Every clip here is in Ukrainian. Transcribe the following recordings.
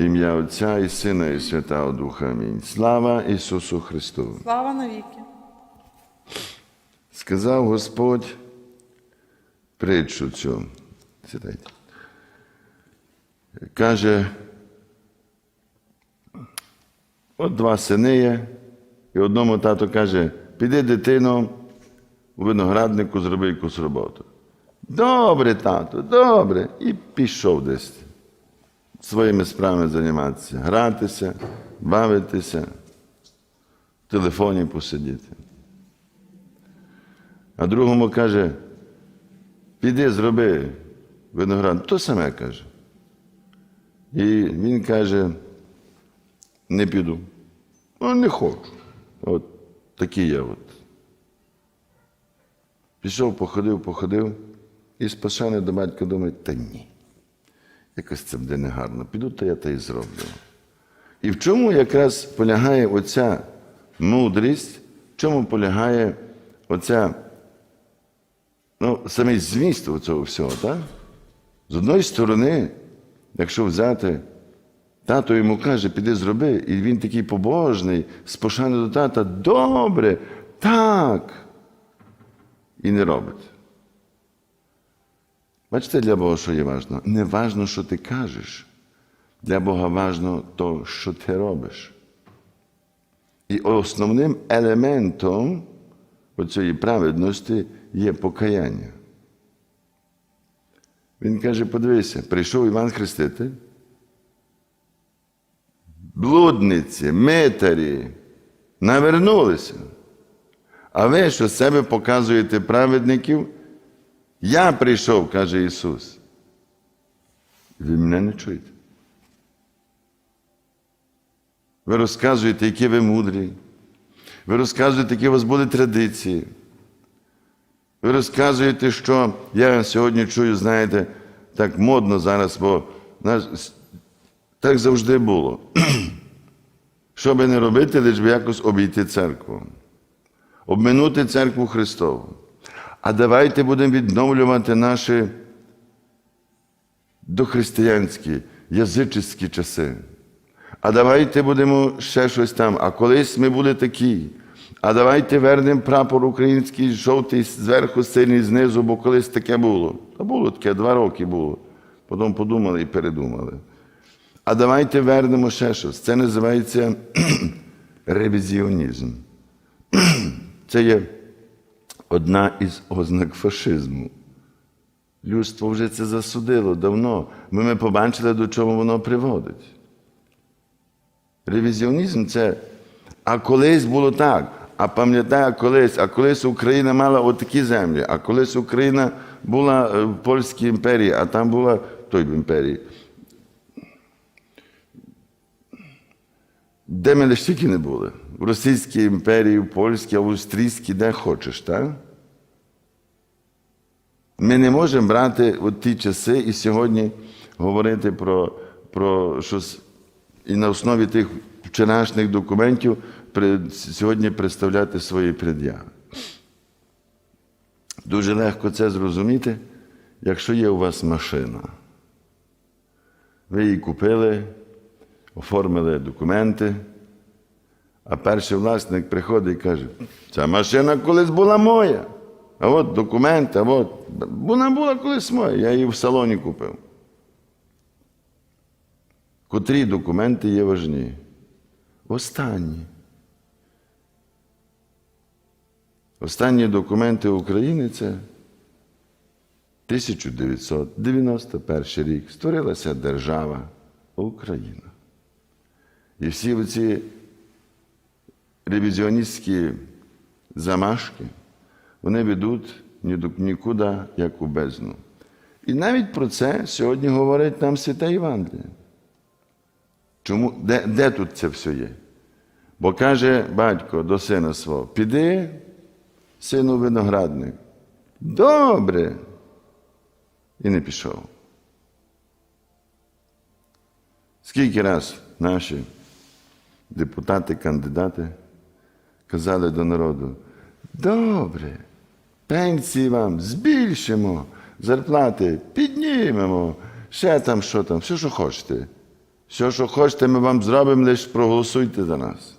Ім'я Отця і Сина, і Святого Духа. Амінь. Слава Ісусу Христу! Слава навіки. Сказав Господь притчу цю. Сідайте. Каже, от два сини є, і одному тато каже, піди дитино у винограднику, зроби якусь роботу. Добре, тато, добре. І пішов десь своїми справами займатися, гратися, бавитися, в телефоні посидіти. А другому каже, піди зроби виноград. То саме каже. І він каже, не піду. Ну, не хочу. От такий я от. Пішов, походив, походив, і спасений до батька думає, та ні. Якось це буде негарно. Піду, то я те і зроблю. І в чому якраз полягає оця мудрість, в чому полягає оця ну, саме зміст цього всього, так? З одної сторони, якщо взяти, тато йому каже, піди зроби, і він такий побожний, з пошани до тата, добре, так. І не робить. Бачите, для Бога, що є важно? Не важно, що ти кажеш. Для Бога важно то, що ти робиш. І основним елементом оцієї праведності є покаяння. Він каже: подивися, прийшов Іван Хреститель, блудниці, митарі навернулися. А ви що з себе показуєте праведників? Я прийшов, каже Ісус. Ви мене не чуєте. Ви розказуєте, які ви мудрі. Ви розказуєте, які у вас були традиції. Ви розказуєте, що я сьогодні чую, знаєте, так модно зараз, бо так завжди було. Що би не робити, лише би якось обійти церкву, обминути церкву Христову. А давайте будемо відновлювати наші дохристиянські, язичницькі часи. А давайте будемо ще щось там. А колись ми були такі. А давайте вернемо прапор український, жовтий зверху, синій знизу, бо колись таке було. Та було таке, два роки було. Потім подумали і передумали. А давайте вернемо ще щось. Це називається ревізіонізм. Це є одна із ознак фашизму. Людство вже це засудило давно. Ми, ми побачили, до чого воно приводить. Ревізіонізм це. А колись було так. А пам'ятаю, колись, а колись Україна мала отакі землі, а колись Україна була в Польській імперії, а там була той в імперії. Де ми лише тільки не були? В Російській імперії, в Польській, в Австрійській, де хочеш, так? Ми не можемо брати от ті часи і сьогодні говорити про, про щось і на основі тих вчорашніх документів сьогодні представляти свої пред'яви. Дуже легко це зрозуміти, якщо є у вас машина. Ви її купили, оформили документи, а перший власник приходить і каже, ця машина колись була моя. А от документи, а от вона була колись моя, я її в салоні купив. Котрі документи є важні? Останні. Останні документи України це 1991 рік. Створилася держава Україна. І всі ці ревізіоністські замашки, вони ведуть нікуди, як у бездну. І навіть про це сьогодні говорить нам Святе Євангеліє. Чому? Де, де тут це все є? Бо каже батько до сина свого: піди, сину виноградник. Добре. І не пішов. Скільки раз наші депутати, кандидати казали до народу: добре, пенсії вам збільшимо, зарплати піднімемо, ще там, що там, все, що хочете. Все, що хочете, ми вам зробимо, лише проголосуйте за нас.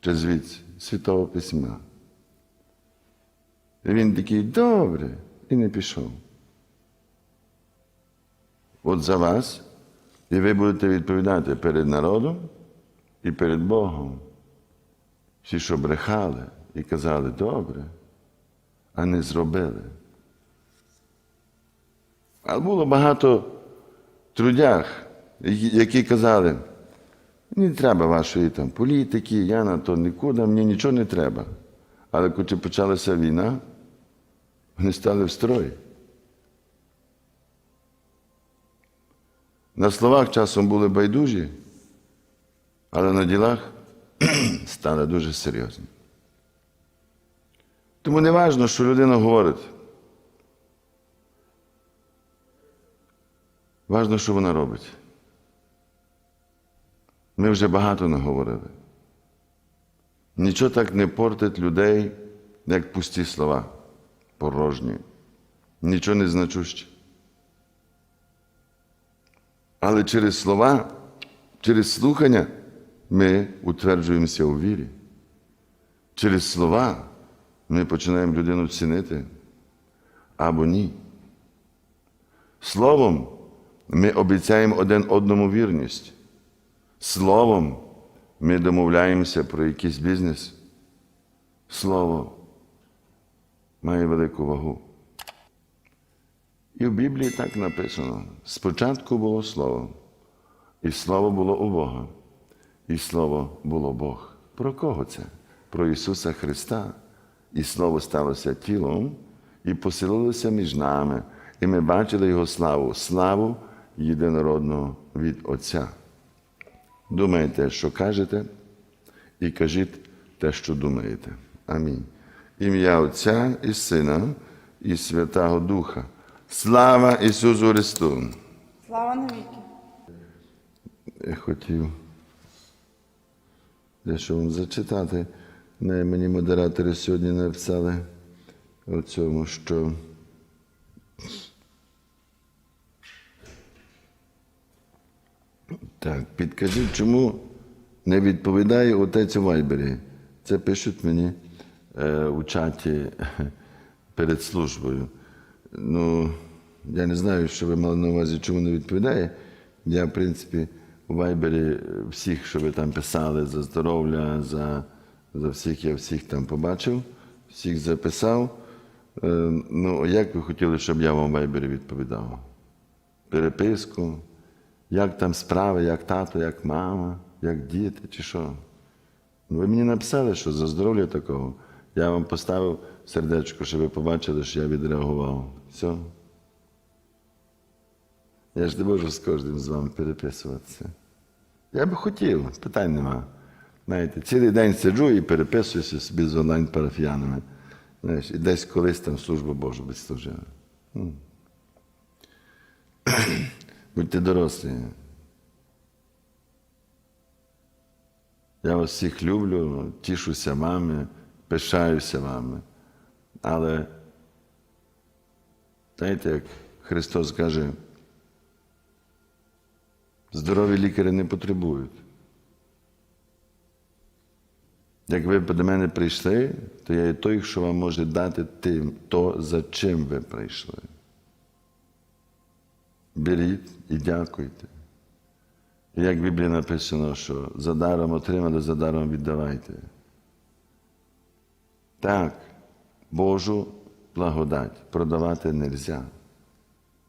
Чи звідси, Святого Письма. І він такий, добре, і не пішов. От за вас, і ви будете відповідати перед народом і перед Богом. Всі, що брехали і казали добре, а не зробили. А було багато трудях, які казали, не треба вашої там політики, я на то нікуди, мені нічого не треба. Але коли почалася війна, вони стали в строй. На словах часом були байдужі, але на ділах стали дуже серйозні. Тому не важливо, що людина говорить. Важно, що вона робить. Ми вже багато наговорили. Нічого так не портить людей, як пусті слова, порожні, нічого не значуще. Але через слова, через слухання ми утверджуємося у вірі. Через слова ми починаємо людину цінити або ні. Словом, ми обіцяємо один одному вірність. Словом, ми домовляємося про якийсь бізнес. Слово має велику вагу. І в Біблії так написано: спочатку було Слово, і Слово було у Бога, і Слово було Бог. Про кого це? Про Ісуса Христа. І Слово сталося тілом і поселилося між нами, і ми бачили Його славу, славу єдинородного від Отця. Думайте, що кажете, і кажіть те, що думаєте. Амінь. Ім'я Отця і Сина, і Святого Духа. Слава Ісусу Христу! Слава навіки. Я хотів дещо вам зачитати. Мені модератори сьогодні написали у цьому, що так, підкажіть, чому не відповідає отець у Вайбері? Це пишуть мені е, у чаті перед службою. Ну, я не знаю, що ви мали на увазі, чому не відповідає. Я, в принципі, у Вайбері всіх, що ви там писали за здоров'я, за, за всіх, я всіх там побачив, всіх записав. Е, ну, як ви хотіли, щоб я вам у Вайбері відповідав? Переписку, як там справи, як тато, як мама, як діти, чи що? Ну, Ви мені написали, що за здоров'я такого. Я вам поставив сердечко, щоб ви побачили, що я відреагував. Все. Я ж не можу з кожним з вами переписуватися. Я би хотів, питань нема. Знаєте, цілий день сиджу і переписуюся собі з онлайн-парафіянами. Знаєш, і десь колись там службу Божу відслужив. М. Будьте дорослі. Я вас всіх люблю, тішуся вами, пишаюся вами. Але знаєте, як Христос каже, здорові лікарі не потребують. Як ви до мене прийшли, то я є той, що вам може дати тим, то, за чим ви прийшли. Беріть і дякуйте. І як в Біблії написано, що за даром отримали, за даром віддавайте. Так, Божу благодать продавати не можна.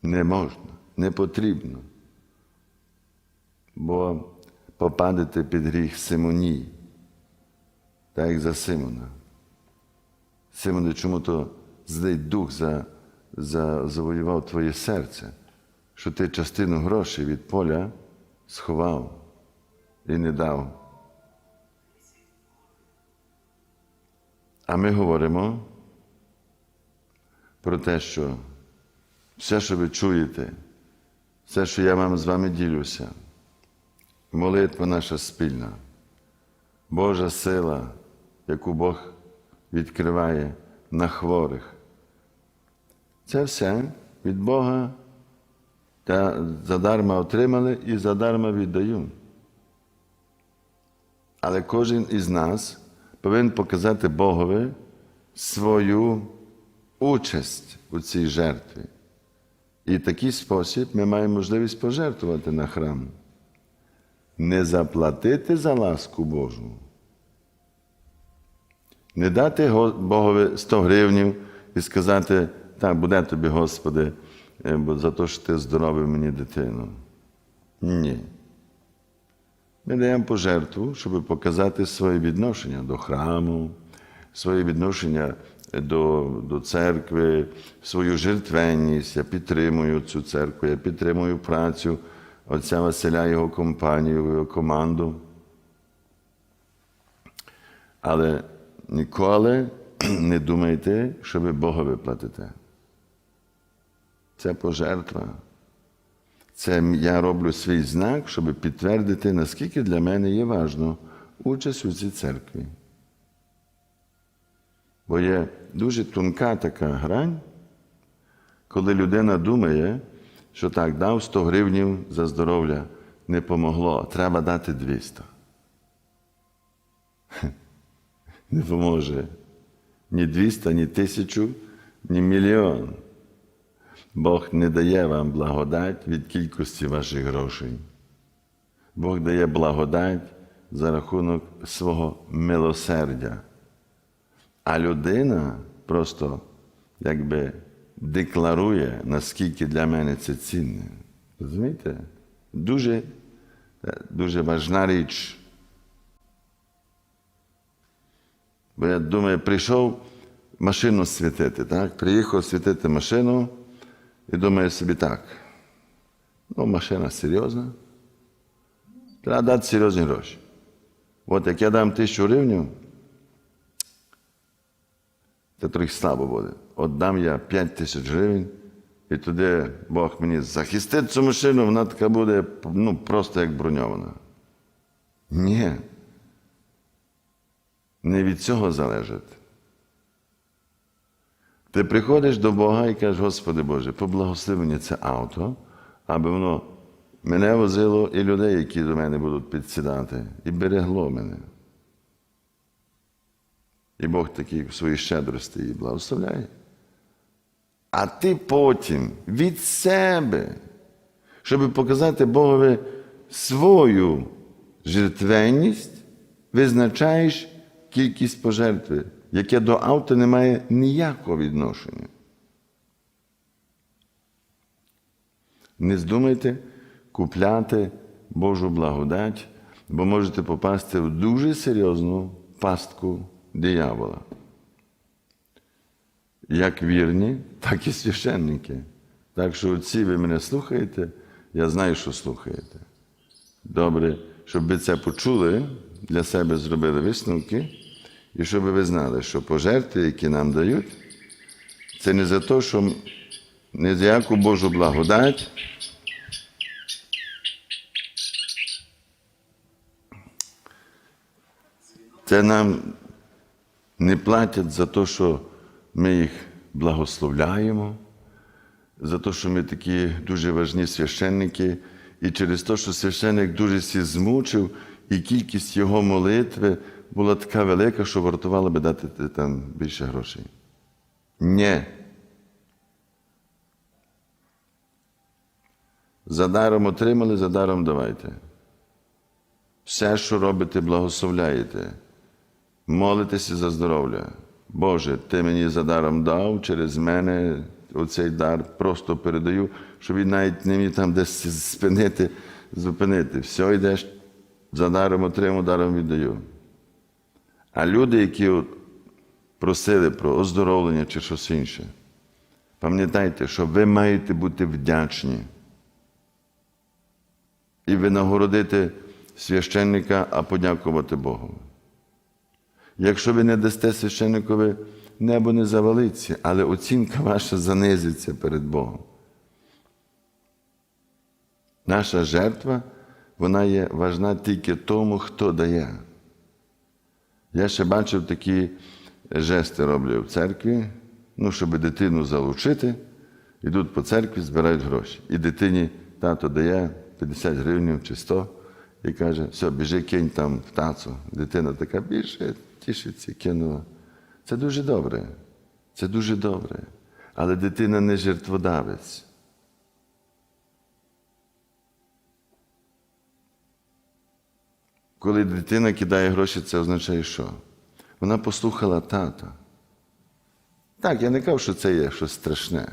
Не можна, не потрібно. Бо попадете під гріх Симонії, так як за Симона. Симоне, чому то злий дух за, за, завоював твоє серце, що ти частину грошей від поля сховав і не дав. А ми говоримо про те, що все, що ви чуєте, все, що я вам з вами ділюся, молитва наша спільна, Божа сила, яку Бог відкриває на хворих. Це все від Бога Та задарма отримали і задарма віддаю. Але кожен із нас повинен показати Богові свою участь у цій жертві. І в такий спосіб ми маємо можливість пожертвувати на храм. Не заплатити за ласку Божу. Не дати Богові 100 гривнів і сказати, так, буде тобі, Господи, е, за те, що ти здоровив мені дитину. Ні. Ми даємо пожертву, щоб показати своє відношення до храму, своє відношення до, до церкви, свою жертвенність. Я підтримую цю церкву, я підтримую працю отця Василя, його компанію, його команду. Але ніколи не думайте, що ви Бога виплатите. Це пожертва. Це я роблю свій знак, щоб підтвердити, наскільки для мене є важно участь у цій церкві. Бо є дуже тонка така грань, коли людина думає, що так, дав 100 гривнів за здоров'я, не помогло, треба дати 200. Не поможе ні 200, ні тисячу, ні мільйон. Бог не дає вам благодать від кількості ваших грошей. Бог дає благодать за рахунок свого милосердя. А людина просто якби декларує, наскільки для мене це цінне. Розумієте? Дуже, дуже важна річ. Бо я думаю, прийшов машину світити, так? Приїхав світити машину і думаю собі так. Ну, машина серйозна. Треба дати серйозні гроші. От як я дам тисячу гривень, це трохи слабо буде. От дам я 5 тисяч гривень, і туди Бог мені захистить цю машину, вона така буде ну, просто як броньована. Ні. Не від цього залежить. Ти приходиш до Бога і кажеш, Господи Боже, поблагослови мені це авто, аби воно мене возило і людей, які до мене будуть підсідати, і берегло мене. І Бог такий в своїй щедрості її благословляє. А ти потім від себе, щоб показати Богові свою жертвенність, визначаєш кількість пожертви, яке до авто не має ніякого відношення. Не здумайте купляти Божу благодать, бо можете попасти в дуже серйозну пастку диявола. Як вірні, так і священники. Так що отці, ви мене слухаєте, я знаю, що слухаєте. Добре, щоб ви це почули, для себе зробили висновки, і щоб ви знали, що пожертви, які нам дають, це не за те, що не за яку Божу благодать. Це нам не платять за те, що ми їх благословляємо, за те, що ми такі дуже важні священники, і через те, що священник дуже сі змучив, і кількість його молитви була така велика, що вартувало би дати там більше грошей. Ні. За даром отримали, за даром давайте. Все, що робите, благословляєте. Молитеся за здоров'я. Боже, Ти мені за даром дав, через мене оцей дар просто передаю, щоб він навіть не міг там десь спинити, зупинити. Все йдеш, за даром отримав, даром віддаю. А люди, які от просили про оздоровлення чи щось інше, пам'ятайте, що ви маєте бути вдячні і винагородити священника, а подякувати Богу. Якщо ви не дасте священникові, небо не завалиться, але оцінка ваша занизиться перед Богом. Наша жертва, вона є важна тільки тому, хто дає. Я ще бачив такі жести роблю в церкві, ну, щоб дитину залучити, йдуть по церкві, збирають гроші. І дитині тато дає 50 гривень чи 100 і каже, все, біжи, кинь там в тацу. Дитина така більше, тішиться, кинула. Це дуже добре. Це дуже добре. Але дитина не жертводавець. Коли дитина кидає гроші, це означає що? Вона послухала тата. Так, я не кажу, що це є щось страшне.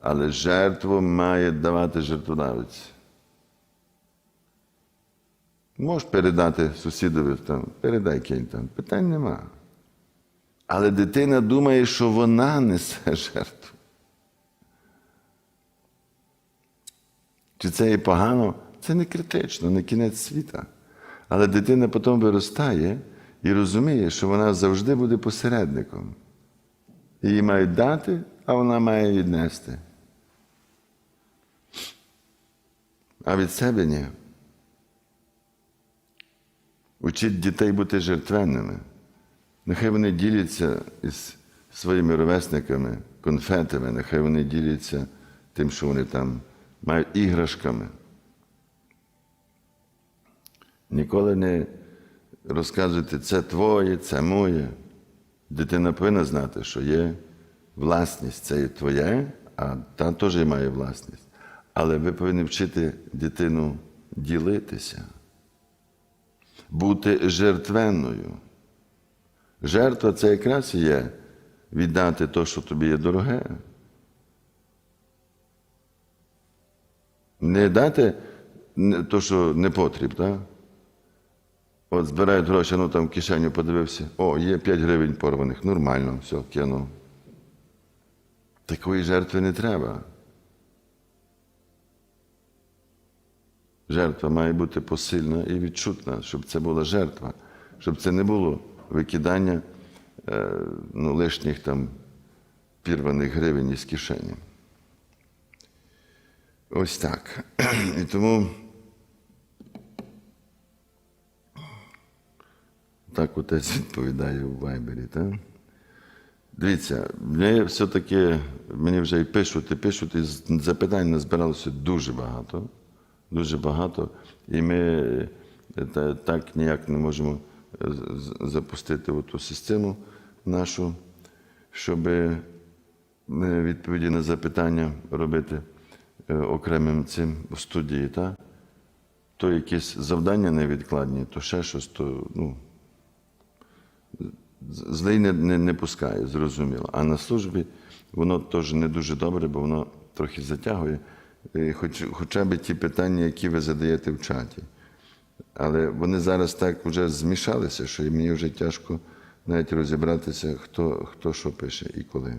Але жертву має давати жертводавець. Можеш передати сусідові там, передай кінь там, питань нема. Але дитина думає, що вона несе жертву. Чи це є погано? Це не критично, не кінець світа. Але дитина потім виростає і розуміє, що вона завжди буде посередником. Її мають дати, а вона має віднести. А від себе ні. Учіть дітей бути жертвенними. Нехай вони діляться із своїми ровесниками, конфетами, нехай вони діляться тим, що вони там мають іграшками. Ніколи не розказуйте, це твоє, це моє. Дитина повинна знати, що є власність, це є твоє, а та теж має власність. Але ви повинні вчити дитину ділитися, бути жертвенною. Жертва це якраз є віддати те, що тобі є дороге. Не дати те, що не потріб, так? От збирають гроші, ну там в кишеню подивився. О, є 5 гривень порваних, нормально, все, кинув. Такої жертви не треба. Жертва має бути посильна і відчутна, щоб це була жертва, щоб це не було викидання е, ну, лишніх там пірваних гривень із кишені. Ось так. І тому так отець відповідає у Вайбері. Так? Дивіться, мені все-таки мені вже і пишуть, і пишуть, і запитань назбиралося дуже багато. Дуже багато. І ми е, так ніяк не можемо е, запустити ту систему нашу, щоб відповіді на запитання робити е, окремим цим в студії. Та? То якісь завдання невідкладні, то ще щось, то ну, злий не, не, не пускає, зрозуміло. А на службі воно теж не дуже добре, бо воно трохи затягує, хоч, хоча б ті питання, які ви задаєте в чаті. Але вони зараз так вже змішалися, що мені вже тяжко навіть розібратися, хто, хто що пише і коли.